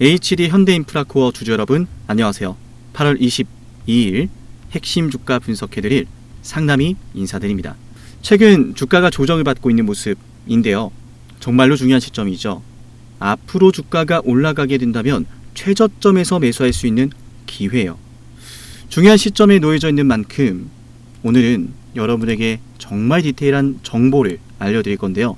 HD 현대인프라코어 주주 여러분 안녕하세요. 8월 22일 핵심 주가 분석해드릴 상남이 인사드립니다. 최근 주가가 조정을 받고 있는 모습인데요. 정말로 중요한 시점이죠. 앞으로 주가가 올라가게 된다면 최저점에서 매수할 수 있는 기회예요. 중요한 시점에 놓여져 있는 만큼 오늘은 여러분에게 정말 디테일한 정보를 알려드릴 건데요.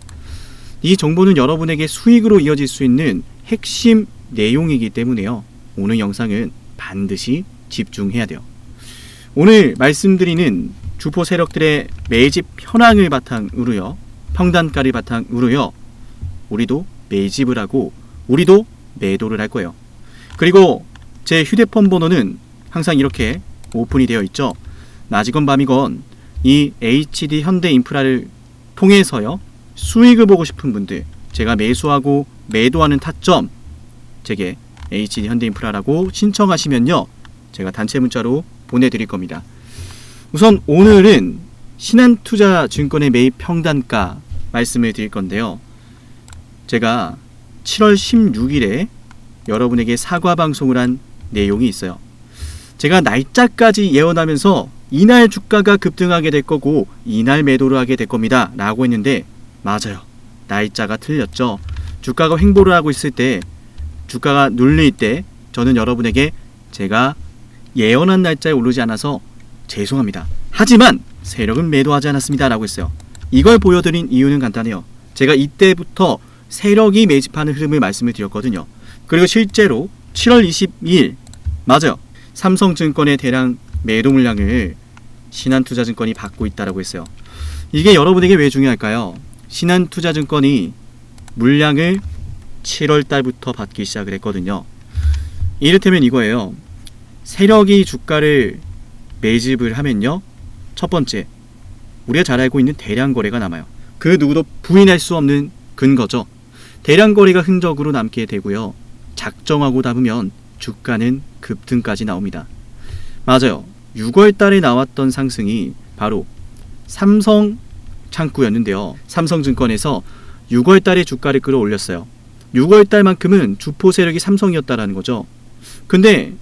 이 정보는 여러분에게 수익으로 이어질 수 있는 핵심 내용이기 때문에요. 오늘 영상은 반드시 집중해야 돼요. 오늘 말씀드리는 주포 세력들의 매집 현황을 바탕으로요. 평단가를 바탕으로요. 우리도 매집을 하고 우리도 매도를 할 거예요. 그리고 제 휴대폰 번호는 항상 이렇게 오픈이 되어 있죠. 낮이건 밤이건 이 HD 현대 인프라를 통해서요. 수익을 보고 싶은 분들, 제가 매수하고 매도하는 타점 제게 HD 현대인프라라고 신청하시면요. 제가 단체 문자로 보내드릴 겁니다. 우선 오늘은 신한투자증권의 매입 평단가 말씀을 드릴 건데요. 제가 7월 16일에 여러분에게 사과 방송을 한 내용이 있어요. 제가 날짜까지 예언하면서 이날 주가가 급등하게 될 거고 이날 매도를 하게 될 겁니다. 라고 했는데 맞아요. 날짜가 틀렸죠. 주가가 횡보를 하고 있을 때 주가가 눌릴 때 저는 여러분에게 제가 예언한 날짜에 오르지 않아서 죄송합니다. 하지만 세력은 매도하지 않았습니다. 라고 했어요. 이걸 보여드린 이유는 간단해요. 제가 이때부터 세력이 매집하는 흐름을 말씀을 드렸거든요. 그리고 실제로 7월 22일 맞아요. 삼성증권의 대량 매도 물량을 신한투자증권이 받고 있다라고 했어요. 이게 여러분에게 왜 중요할까요? 신한투자증권이 물량을 7월 달부터 받기 시작을 했거든요. 이를테면 이거예요. 세력이 주가를 매집을 하면요. 첫 번째, 우리가 잘 알고 있는 대량 거래가 남아요. 그 누구도 부인할 수 없는 근거죠. 대량 거래가 흔적으로 남게 되고요. 작정하고 담으면 주가는 급등까지 나옵니다. 맞아요. 6월 달에 나왔던 상승이 바로 삼성 창구였는데요. 삼성증권에서 6월 달에 주가를 끌어올렸어요. 6월 달만큼은 주포 세력이 삼성이었다라는 거죠. 근데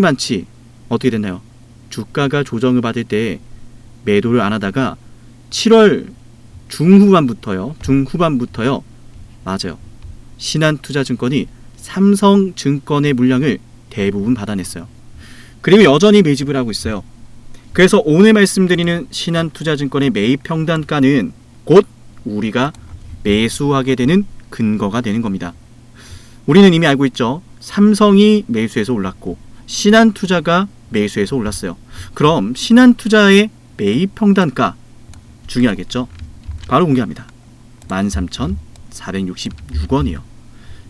많지 어떻게 됐나요? 주가가 조정을 받을 때 매도를 안 하다가 7월 중후반부터요. 중후반부터요. 맞아요. 신한투자증권이 삼성증권의 물량을 대부분 받아냈어요. 그리고 여전히 매집을 하고 있어요. 그래서 오늘 말씀드리는 신한투자증권의 매입 평단가는 곧 우리가 매수하게 되는 근거가 되는 겁니다. 우리는 이미 알고 있죠. 삼성이 매수해서 올랐고 신한투자가 매수해서 올랐어요. 그럼 신한투자의 매입 평단가 중요하겠죠. 바로 공개합니다. 13,466원이요.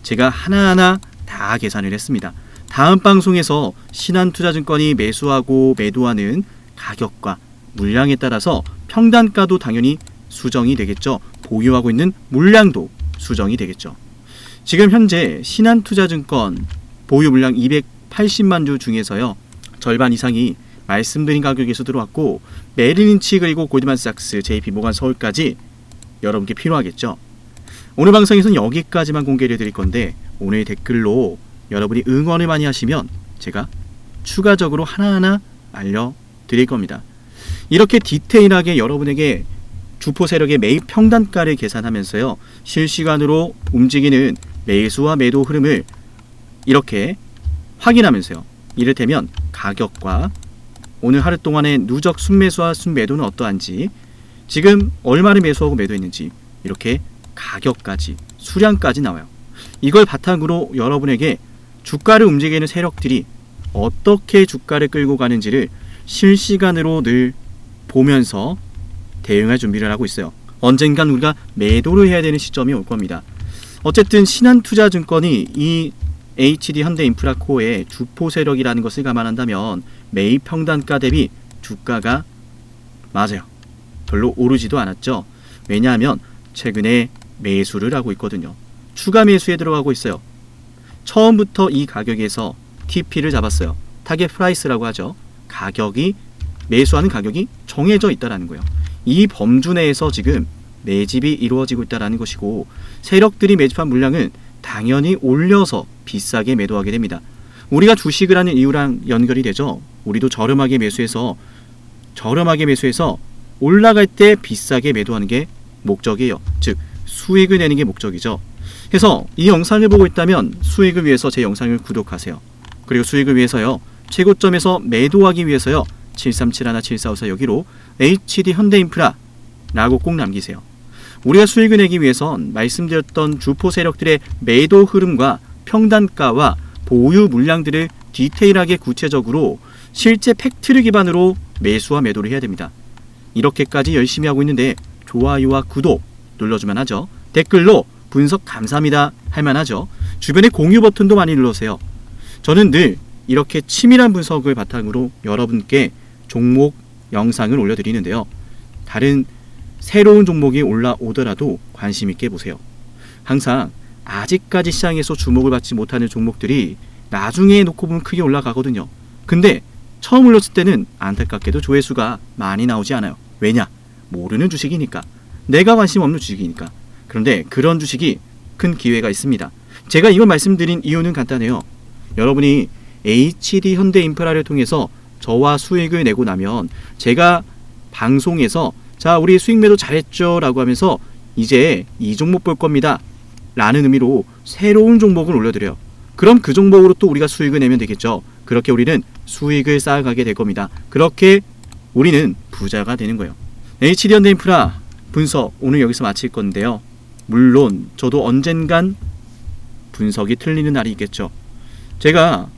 제가 하나하나 다 계산을 했습니다. 다음 방송에서 신한투자증권이 매수하고 매도하는 가격과 물량에 따라서 평단가도 당연히 수정이 되겠죠. 보유하고 있는 물량도 수정이 되겠죠. 지금 현재 신한투자증권 보유 물량 280만 주 중에서요. 절반 이상이 말씀드린 가격에서 들어왔고 메리린치 그리고 골드만삭스, JP 모간 서울까지 여러분께 필요하겠죠. 오늘 방송에서는 여기까지만 공개를 드릴 건데 오늘 댓글로 여러분이 응원을 많이 하시면 제가 추가적으로 하나하나 알려드릴 겁니다. 이렇게 디테일하게 여러분에게 주포 세력의 매입 평단가를 계산하면서요. 실시간으로 움직이는 매수와 매도 흐름을 이렇게 확인하면서요. 이를테면 가격과 오늘 하루 동안의 누적 순매수와 순매도는 어떠한지 지금 얼마를 매수하고 매도했는지 이렇게 가격까지 수량까지 나와요. 이걸 바탕으로 여러분에게 주가를 움직이는 세력들이 어떻게 주가를 끌고 가는지를 실시간으로 늘 보면서 대응할 준비를 하고 있어요. 언젠간 우리가 매도를 해야 되는 시점이 올 겁니다. 어쨌든 신한투자증권이 이 HD 현대인프라코어의 주포 세력이라는 것을 감안한다면 매입 평단가 대비 주가가 맞아요. 별로 오르지도 않았죠. 왜냐하면 최근에 매수를 하고 있거든요. 추가 매수에 들어가고 있어요. 처음부터 이 가격에서 TP를 잡았어요. 타겟 프라이스라고 하죠. 가격이 매수하는 가격이 정해져 있다라는 거예요. 이 범주 내에서 지금 매집이 이루어지고 있다라는 것이고 세력들이 매집한 물량은 당연히 올려서 비싸게 매도하게 됩니다. 우리가 주식을 하는 이유랑 연결이 되죠. 우리도 저렴하게 매수해서 저렴하게 매수해서 올라갈 때 비싸게 매도하는 게 목적이에요. 즉 수익을 내는 게 목적이죠. 그래서 이 영상을 보고 있다면 수익을 위해서 제 영상을 구독하세요. 그리고 수익을 위해서요. 최고점에서 매도하기 위해서요. 7371 7454 여기로 HD 현대인프라라고 꼭 남기세요. 우리가 수익을 내기 위해선 말씀드렸던 주포 세력들의 매도 흐름과 평단가와 보유 물량들을 디테일하게 구체적으로 실제 팩트를 기반으로 매수와 매도를 해야 됩니다. 이렇게까지 열심히 하고 있는데 좋아요와 구독 눌러주면 하죠. 댓글로 분석 감사합니다 할 만 하죠. 주변에 공유 버튼도 많이 눌러주세요. 저는 늘 이렇게 치밀한 분석을 바탕으로 여러분께 종목 영상을 올려드리는데요. 다른 새로운 종목이 올라오더라도 관심 있게 보세요. 항상 아직까지 시장에서 주목을 받지 못하는 종목들이 나중에 놓고 보면 크게 올라가거든요. 근데 처음 올렸을 때는 안타깝게도 조회수가 많이 나오지 않아요. 왜냐? 모르는 주식이니까. 내가 관심 없는 주식이니까. 그런데 그런 주식이 큰 기회가 있습니다. 제가 이걸 말씀드린 이유는 간단해요. 여러분이 HD 현대 인프라를 통해서 저와 수익을 내고 나면 제가 방송에서 자 우리 수익 매도 잘했죠 라고 하면서 이제 이 종목 볼 겁니다 라는 의미로 새로운 종목을 올려드려요. 그럼 그 종목으로 또 우리가 수익을 내면 되겠죠. 그렇게 우리는 수익을 쌓아가게 될 겁니다. 그렇게 우리는 부자가 되는 거예요. HD 현대 인프라 분석 오늘 여기서 마칠 건데요. 물론 저도 언젠간 분석이 틀리는 날이 있겠죠. 제가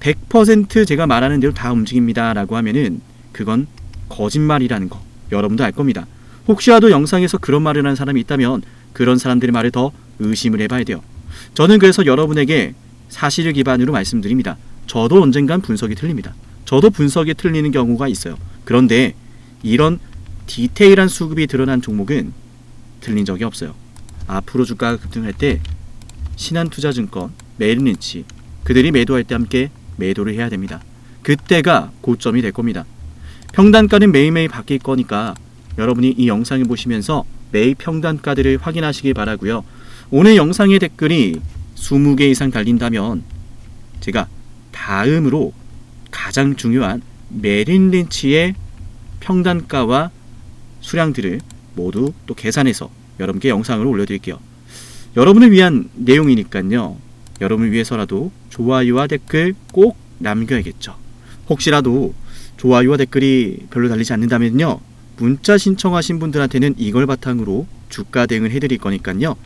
100% 제가 말하는 대로 다 움직입니다 라고 하면은 그건 거짓말이라는 거 여러분도 알 겁니다. 혹시라도 영상에서 그런 말을 하는 사람이 있다면 그런 사람들의 말을 더 의심을 해봐야 돼요. 저는 그래서 여러분에게 사실을 기반으로 말씀드립니다. 저도 언젠간 분석이 틀립니다. 저도 분석이 틀리는 경우가 있어요. 그런데 이런 디테일한 수급이 드러난 종목은 틀린 적이 없어요. 앞으로 주가가 급등할 때 신한투자증권, 메릴린치 그들이 매도할 때 함께 매도를 해야 됩니다. 그때가 고점이 될 겁니다. 평단가는 매일매일 바뀔 거니까 여러분이 이 영상을 보시면서 매일 평단가들을 확인하시길 바라고요. 오늘 영상의 댓글이 20개 이상 달린다면 제가 다음으로 가장 중요한 메린 린치의 평단가와 수량들을 모두 또 계산해서 여러분께 영상을 올려드릴게요. 여러분을 위한 내용이니까요. 여러분을 위해서라도 좋아요와 댓글 꼭 남겨야겠죠. 혹시라도 좋아요와 댓글이 별로 달리지 않는다면요. 문자 신청하신 분들한테는 이걸 바탕으로 주가 대응을 해드릴 거니까요.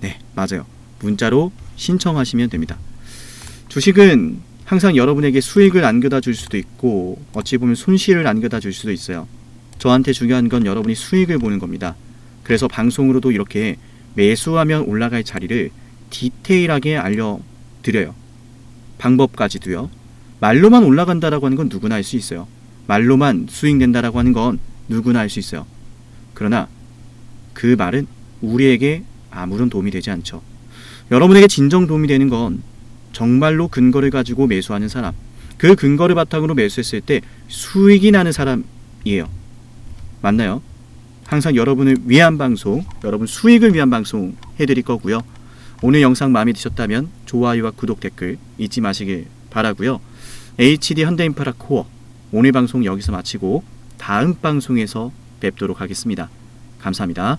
네, 맞아요. 문자로 신청하시면 됩니다. 주식은 항상 여러분에게 수익을 안겨다 줄 수도 있고 어찌 보면 손실을 안겨다 줄 수도 있어요. 저한테 중요한 건 여러분이 수익을 보는 겁니다. 그래서 방송으로도 이렇게 매수하면 올라갈 자리를 디테일하게 알려드려요. 방법까지도요. 말로만 올라간다라고 하는 건 누구나 할수 있어요. 말로만 수익 낸다라고 하는 건 누구나 할수 있어요. 그러나 그 말은 우리에게 아무런 도움이 되지 않죠. 여러분에게 진정 도움이 되는 건 정말로 근거를 가지고 매수하는 사람, 그 근거를 바탕으로 매수했을 때 수익이 나는 사람이에요. 맞나요? 항상 여러분을 위한 방송, 여러분 수익을 위한 방송 해드릴 거고요. 오늘 영상 마음에 드셨다면 좋아요와 구독 댓글 잊지 마시길 바라고요. HD 현대인프라 코어 오늘 방송 여기서 마치고 다음 방송에서 뵙도록 하겠습니다. 감사합니다.